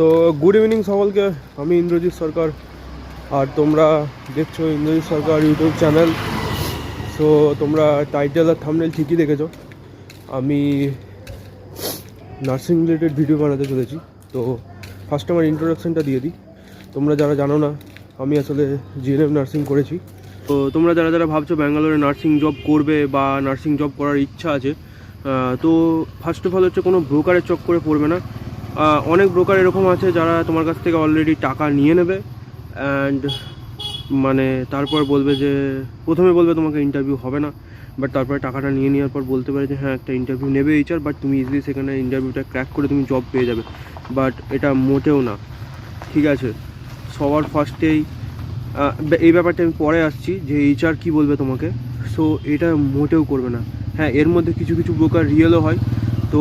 So good evening সকলকে। আমি ইন্দ্রজিৎ সরকার। আর তোমরা দেখছ Indrajit Sarkar YouTube channel. So তোমরা টাইটেল আর থামনেল ঠিকই দেখেছ। আমি নার্সিং রিলেটেড ভিডিও বানাতে চলেছি। তো ফার্স্ট আমার ইন্ট্রোডাকশানটা দিয়ে দিই। তোমরা যারা জানো না, আমি আসলে জিএনএম নার্সিং করেছি। তো, তোমরা যারা যারা ভাবছ ব্যাঙ্গালোরে নার্সিং জব করবে বা নার্সিং জব করার ইচ্ছা আছে তো ফার্স্ট অফ অল হচ্ছে কোনো ব্রোকারের চক্করে পড়বে না। অনেক ব্রোকার এরকম আছে যারা তোমার কাছ থেকে অলরেডি টাকা নিয়ে নেবে। অ্যান্ড মানে তারপর বলবে যে, প্রথমে বলবে তোমাকে ইন্টারভিউ হবে না। বাট তারপরে টাকাটা নিয়ে নেওয়ার পর বলতে পারে যে হ্যাঁ একটা ইন্টারভিউ নেবে এইচআর বাট তুমি ইজিলি সেখানে ইন্টারভিউটা ক্র্যাক করে তুমি জব পেয়ে যাবে। বাট এটা মোটেও না। ঠিক আছে? সবার ফার্স্টেই এই ব্যাপারটা আমি পরে আসছি যে এইচআর কি বলবে তোমাকে। সো এটা মোটেও করবে না। হ্যাঁ এর মধ্যে কিছু কিছু ব্রোকার রিয়েলও হয়। তো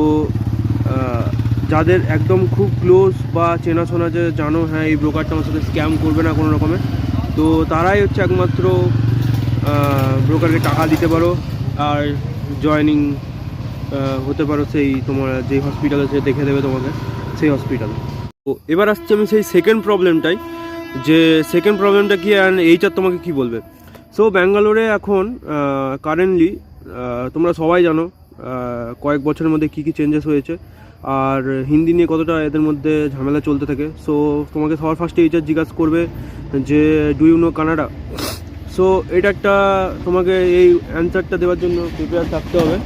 যাদের একদম খুব ক্লোজ বা চেনাশোনা যে জানো হ্যাঁ এই ব্রোকারটা আমার সাথে স্ক্যাম করবে না কোনো রকমের তো তারাই হচ্ছে একমাত্র ব্রোকারকে টাকা দিতে পারো আর জয়নিং হতে পারো সেই তোমার যে হসপিটালে সে দেখে দেবে তোমাকে, সেই হসপিটালে তো এবার আসছে আমি সেই সেকেন্ড প্রবলেমটাই যে সেকেন্ড প্রবলেমটা কি অ্যান্ড এইচআর তোমাকে কি বলবে? সো ব্যাঙ্গালোরে এখন কারেন্টলি তোমরা সবাই জানো কয়েক বছরের মধ্যে কী কী চেঞ্জেস হয়েছে। আর হিন্দি নিয়ে কতটা এদের মধ্যে ঝামেলা চলতে থাকে। সো তোমাকে সবার ফার্স্টে এইচআর জিজ্ঞাসা করবে যে do you know Canada so এটা একটা তোমাকে এই অ্যান্সারটা দেওয়ার জন্য প্রিপেয়ার থাকতে হবে।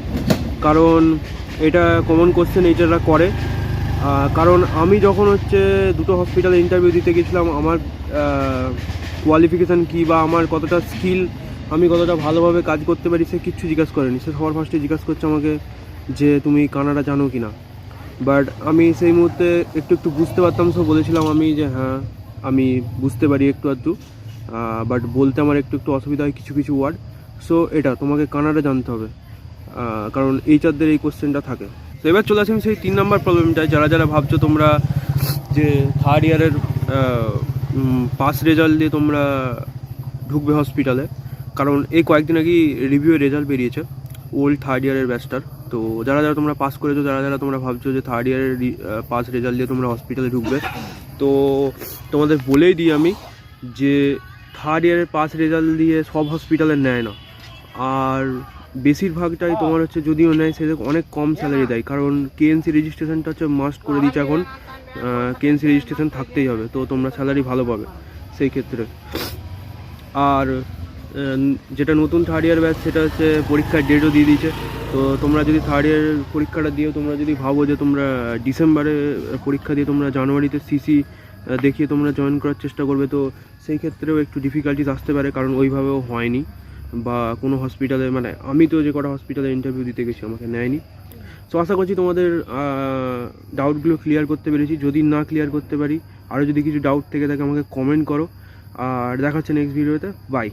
কারণ এটা কমন কোশ্চেন এইচআররা করে। কারণ আমি যখন হচ্ছে দুটো হসপিটালে ইন্টারভিউ দিতে গেছিলাম, আমার কোয়ালিফিকেশান কী বা আমার কতটা স্কিল আমি কতটা ভালোভাবে কাজ করতে পারি, সে কিচ্ছু জিজ্ঞাসা করেনি। সে সবার ফার্স্টে জিজ্ঞাসা করছে আমাকে যে, তুমি কানাডা জানো কি না বাট আমি সেই মুহূর্তে একটু একটু বুঝতে পারতাম সো বলেছিলাম আমি যে হ্যাঁ আমি বুঝতে পারি একটু আধটু। বাট বলতে আমার একটু একটু অসুবিধা হয় কিছু কিছু ওয়ার্ড সো এটা, তোমাকে কানাডা জানতে হবে। কারণ এইচআরদের এই কোশ্চেনটা থাকে। তো এবার চলে আসি আমি সেই তিন নম্বর প্রবলেমটায় যারা যারা ভাবছ তোমরা যে থার্ড ইয়ারের পাস রেজাল্ট দিয়ে তোমরা ঢুকবে হসপিটালে কারণ এই কয়েকদিন আগেই রিভিউ রেজাল্ট বেরিয়েছে। ওল্ড থার্ড ইয়ারের ব্যাচটার তো যারা যারা তোমরা পাস করেছ, যারা যারা তোমরা ভাবছ যে থার্ড ইয়ারের পাস রেজাল্ট দিয়ে তোমরা হসপিটালে ঢুকবে, তো তোমাদের বলেই দিই আমি যে থার্ড ইয়ারের পাস রেজাল্ট দিয়ে সব হসপিটালে নেয় না। আর বেশিরভাগটাই তোমার হচ্ছে যদিও নেয়, সে অনেক কম স্যালারি দেয়। কারণ কেএনসি রেজিস্ট্রেশনটা হচ্ছে মাস্ট করে দিচ্ছে এখন। কেএনসি রেজিস্ট্রেশন থাকতেই হবে, তো তোমরা স্যালারি ভালো পাবে সেই ক্ষেত্রে। আর যেটা নতুন থার্ড ইয়ার ব্যাচ সেটা হচ্ছে পরীক্ষার ডেটও দিয়ে দিয়েছে। তো তোমরা যদি থার্ড ইয়ার পরীক্ষাটা দিয়েও তোমরা যদি ভাবো যে তোমরা ডিসেম্বরে পরীক্ষা দিয়ে তোমরা জানুয়ারিতে সিসি দেখিয়ে তোমরা জয়েন করার চেষ্টা করবে, তো সেই ক্ষেত্রেও একটু ডিফিকাল্টিস আসতে পারে, কারণ ওইভাবেও হয়নি। বা কোনো হসপিটালে মানে আমি তো যে কটা হসপিটালে ইন্টারভিউ দিতে গেছি, আমাকে নেয়নি। সো আশা করছি তোমাদের ডাউটগুলো ক্লিয়ার করতে পেরেছি। যদি না ক্লিয়ার করতে পারি, আরও যদি কিছু ডাউট থেকে থাকে, আমাকে কমেন্ট করো। আর দেখাচ্ছে নেক্সট ভিডিওতে বাই